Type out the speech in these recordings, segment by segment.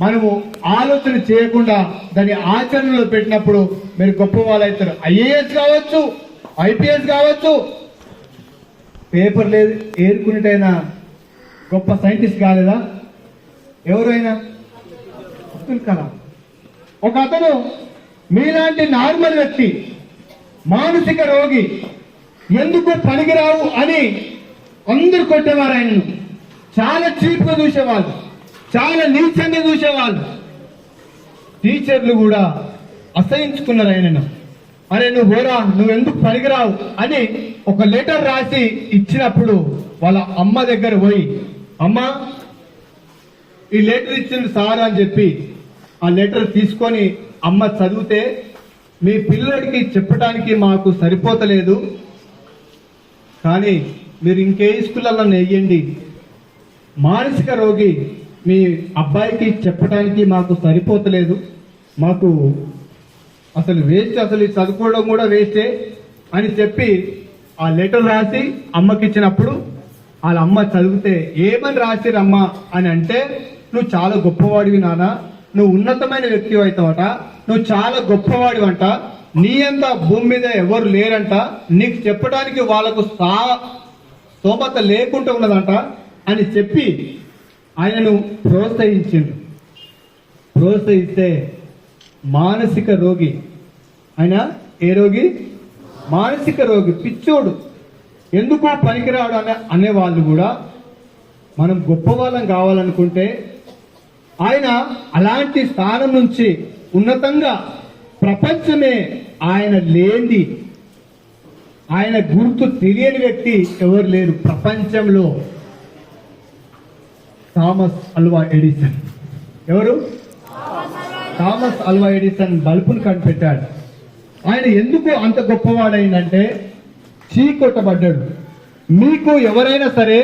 మనము ఆలోచన చేయకుండా దాన్ని ఆచరణలో పెట్టినప్పుడు మీరు గొప్ప వాళ్ళు ఐఏఎస్ కావచ్చు ఐపీఎస్ కావచ్చు. పేపర్ లేదు ఏరుకునేటైనా గొప్ప సైంటిస్ట్ కాలేదా? ఎవరైనా? అబ్దుల్ కలాం. ఒక అతను మీలాంటి నార్మల్ వ్యక్తి మానసిక రోగి ఎందుకు పనికిరావు అని అందరు కొట్టేవారు ఆయనను. చాలా చీప్గా చూసేవాళ్ళు. చాలా నీచంగా చూసేవాళ్ళు. టీచర్లు కూడా అసహించుకున్నారు ఆయనను. అరే నువ్వు పోరా నువ్వెందుకు పనికిరావు అని ఒక లెటర్ రాసి ఇచ్చినప్పుడు వాళ్ళ అమ్మ దగ్గర పోయి అమ్మ ఈ లెటర్ ఇచ్చింది సార్ అని చెప్పి ఆ లెటర్ తీసుకొని అమ్మ చదివితే మీ పిల్లడికి చెప్పడానికి మాకు సరిపోతలేదు. కానీ మీరు ఇంకే స్కూళ్ళల్లో నెయ్యండి. మానసిక రోగి మీ అబ్బాయికి చెప్పడానికి మాకు సరిపోతలేదు. మాకు అసలు వేస్ట్ అసలు చదువుకోవడం కూడా వేస్టే అని చెప్పి ఆ లెటర్ రాసి అమ్మకి ఇచ్చినప్పుడు వాళ్ళ అమ్మ చదివితే ఏమని రాసిరమ్మ అని అంటే నువ్వు చాలా గొప్పవాడివి నాన్న నువ్వు ఉన్నతమైన వ్యక్తి అవుతావట. నువ్వు చాలా గొప్పవాడివంట నీ అంత భూమి మీద ఎవరు లేరంట. నీకు చెప్పడానికి వాళ్ళకు సా స్తోమత లేకుండా ఉన్నదంట అని చెప్పి ఆయనను ప్రోత్సహించిండు. ప్రోత్సహిస్తే మానసిక రోగి. ఆయన ఏ రోగి? మానసిక రోగి పిచ్చోడు. ఎందుకు పనికిరాడు అనే అనేవాళ్ళు కూడా మనం గొప్పవాళ్ళం కావాలనుకుంటే ఆయన అలాంటి స్థానం నుంచి ఉన్నతంగా ప్రపంచమే ఆయన లేని ఆయన గుర్తు తెలియని వ్యక్తి ఎవరు లేరు ప్రపంచంలో. Thomas Alva Edison. ఎవరు? థామస్ అల్వా ఎడిసన్ బల్బును కనిపెట్టాడు. ఆయన ఎందుకు అంత గొప్పవాడైందంటే చీకొట్టబడ్డాడు. మీకు ఎవరైనా సరే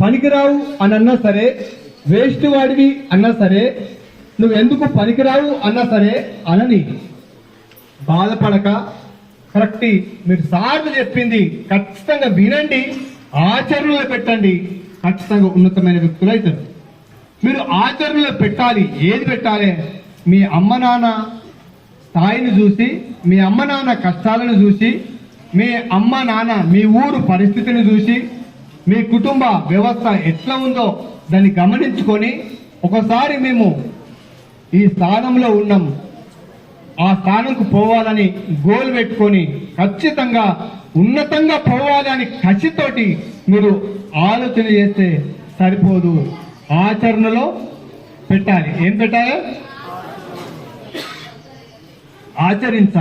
పనికిరావు అని అన్నా సరే వేస్ట్ వాడివి అన్నా సరే నువ్వు ఎందుకు పనికిరావు అన్నా సరే అనని బాధపడక కరెక్ట్ మీరు సార్లు చెప్పింది ఖచ్చితంగా వినండి ఆచరణలో పెట్టండి ఖచ్చితంగా ఉన్నతమైన వ్యక్తులు అవుతారు. మీరు ఆచరణలో పెట్టాలి. ఏది పెట్టాలి? మీ అమ్మ నాన్న స్థాయిని చూసి మీ అమ్మ నాన్న కష్టాలను చూసి మీ అమ్మ నాన్న మీ ఊరు పరిస్థితిని చూసి మీ కుటుంబ వ్యవస్థ ఎట్లా ఉందో దాన్ని గమనించుకొని ఒకసారి మేము ఈ స్థానంలో ఉన్నాం. ఆ స్థానంకు పోవాలని గోల్ పెట్టుకొని ఖచ్చితంగా ఉన్నతంగా పోవాలని కసితోటి మీరు ఆలోచన చేస్తే సరిపోదు. ఆచరణలో పెట్టాలి. ఏం పెట్టాలి? ఆచరించాలి.